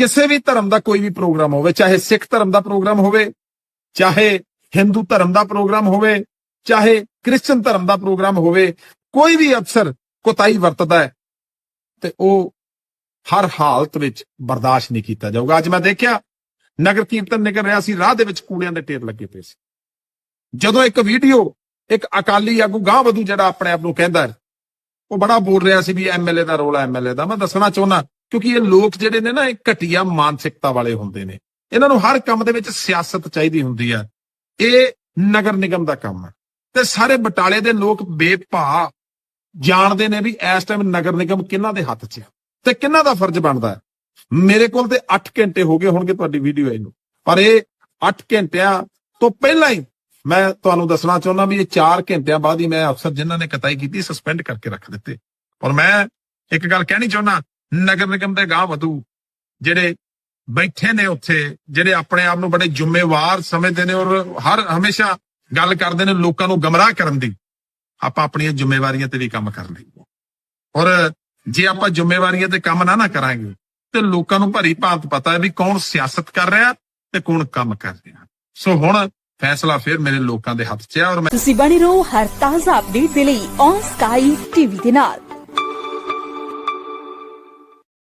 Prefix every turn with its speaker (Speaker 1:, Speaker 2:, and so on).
Speaker 1: ਕਿਸੇ ਵੀ ਧਰਮ ਦਾ ਕੋਈ ਵੀ ਪ੍ਰੋਗਰਾਮ ਹੋਵੇ, ਚਾਹੇ ਸਿੱਖ ਧਰਮ ਦਾ ਪ੍ਰੋਗਰਾਮ ਹੋਵੇ, ਚਾਹੇ ਹਿੰਦੂ ਧਰਮ ਦਾ ਪ੍ਰੋਗਰਾਮ ਹੋਵੇ, ਚਾਹੇ ਕ੍ਰਿਸਚਨ ਧਰਮ ਦਾ ਪ੍ਰੋਗਰਾਮ ਹੋਵੇ, ਕੋਈ ਵੀ ਅਫਸਰ ਕੋਤਾਈ ਵਰਤਦਾ ਹੈ, ਤੇ ਉਹ ਹਰ ਹਾਲਤ ਵਿੱਚ ਬਰਦਾਸ਼ਤ ਨਹੀਂ ਕੀਤਾ ਜਾਊਗਾ। ਅੱਜ ਮੈਂ ਦੇਖਿਆ, ਨਗਰ ਕੀਰਤਨ ਨਿਕਲ ਰਿਹਾ ਸੀ, ਰਾਹ ਦੇ ਵਿੱਚ ਕੂੜਿਆਂ ਦੇ ਢੇਰ ਲੱਗੇ ਪਏ ਸੀ। ਜਦੋਂ ਇੱਕ ਵੀਡੀਓ, ਇੱਕ ਅਕਾਲੀ ਆਗੂ ਗਾਂ ਵਧੂ ਜਿਹੜਾ ਆਪਣੇ ਆਪ ਨੂੰ ਕਹਿੰਦਾ ਉਹ ਬੜਾ ਬੋਲ ਰਿਹਾ ਸੀ ਵੀ ਐਮਐਲਏ ਦਾ ਰੋਲ ਹੈ ਐਮਐਲਏ ਦਾ। ਮੈਂ ਦੱਸਣਾ ਚਾਹੁੰਦਾ ਕਿਉਂਕਿ ਇਹ ਲੋਕ ਜਿਹੜੇ ਨੇ ਨਾ, ਇਹ ਘਟੀਆ ਮਾਨਸਿਕਤਾ ਵਾਲੇ ਹੁੰਦੇ ਨੇ। ਇਹਨਾਂ ਨੂੰ ਹਰ ਕੰਮ ਦੇ ਵਿੱਚ ਸਿਆਸਤ ਚਾਹੀਦੀ ਹੁੰਦੀ ਆ। ਇਹ ਨਗਰ ਨਿਗਮ ਦਾ ਕੰਮ ਹੈ ਤੇ ਸਾਰੇ ਬਟਾਲੇ ਦੇ ਲੋਕ ਬੇਭਾ ਜਾਣਦੇ ਨੇ ਵੀ ਇਸ ਟਾਈਮ ਨਗਰ ਨਿਗਮ ਕਿਹਨਾਂ ਦੇ ਹੱਥ 'ਚ ਆ। ਤੇ ਕਿਹਨਾਂ ਦਾ ਫਰਜ਼ ਬਣਦਾ? ਹੈ ਮੇਰੇ ਕੋਲ ਤੇ 8 ਘੰਟੇ ਹੋ ਗਏ ਹੋਣਗੇ ਤੁਹਾਡੀ ਵੀਡੀਓ ਇਹਨੂੰ ਪਰ ਇਹ 8 ਘੰਟਿਆਂ ਤੋਂ ਪਹਿਲਾਂ ਹੀ ਮੈਂ ਤੁਹਾਨੂੰ ਦੱਸਣਾ ਚਾਹੁੰਦਾ ਵੀ ਇਹ 4 ਘੰਟਿਆਂ ਬਾਅਦ ਹੀ ਮੈਂ ਅਫਸਰ ਜਿਨ੍ਹਾਂ ਨੇ ਕਤਾਈ ਕੀਤੀ ਸਸਪੈਂਡ ਕਰਕੇ ਰੱਖ ਦਿੱਤੇ। ਔਰ ਮੈਂ ਇੱਕ ਗੱਲ ਕਹਿਣੀ ਚਾਹੁੰਦਾ ਨਗਰ ਨਿਗਮ ਦੇ ਗਾਹ ਵਧੂ। ਜਿਹੜੇ ਬੈਠੇ ਨੇ ਉੱਥੇ, ਜਿਹੜੇ ਆਪਣੇ ਆਪ ਨੂੰ ਬੜੇ ਜ਼ਿੰਮੇਵਾਰ ਸਮਝਦੇ ਨੇ ਔਰ ਹਰ ਹਮੇਸ਼ਾ ਗੱਲ ਕਰਦੇ ਨੇ ਲੋਕਾਂ ਨੂੰ ਗਮਰਾਹ ਕਰਨ ਦੀ, ਆਪਾਂ ਆਪਣੀਆਂ ਜ਼ਿੰਮੇਵਾਰੀਆਂ ਤੇ ਵੀ ਕੰਮ ਕਰ ਔਰ ਜੇ ਆਪਾਂ ਜ਼ਿੰਮੇਵਾਰੀਆਂ ਤੇ ਕੰਮ ਨਾ ਨਾ ਕਰਾਂਗੇ, ਤੇ ਲੋਕਾਂ ਨੂੰ ਭਰੀ ਭਾਂਤ ਪਤਾ ਹੈ ਵੀ ਕੌਣ ਸਿਆਸਤ ਕਰ ਰਿਹਾ ਤੇ ਕੌਣ ਕੰਮ ਕਰ ਰਿਹਾ। ਸੋ ਹੁਣ ਫੈਸਲਾ ਫਿਰ ਮੇਰੇ ਲੋਕਾਂ ਦੇ ਹੱਥ 'ਚ ਹੈ ਔਰ ਮੈਂ
Speaker 2: ਤੁਸੀਂ ਬਣੇ ਰਹੋ ਹਰ ਤਾਜ਼ਾ ਅਪਡੇਟ ਦੇ ਲਈ ਔਨ ਸਕਾਈ ਟੀਵੀ ਦੇ ਨਾਲ।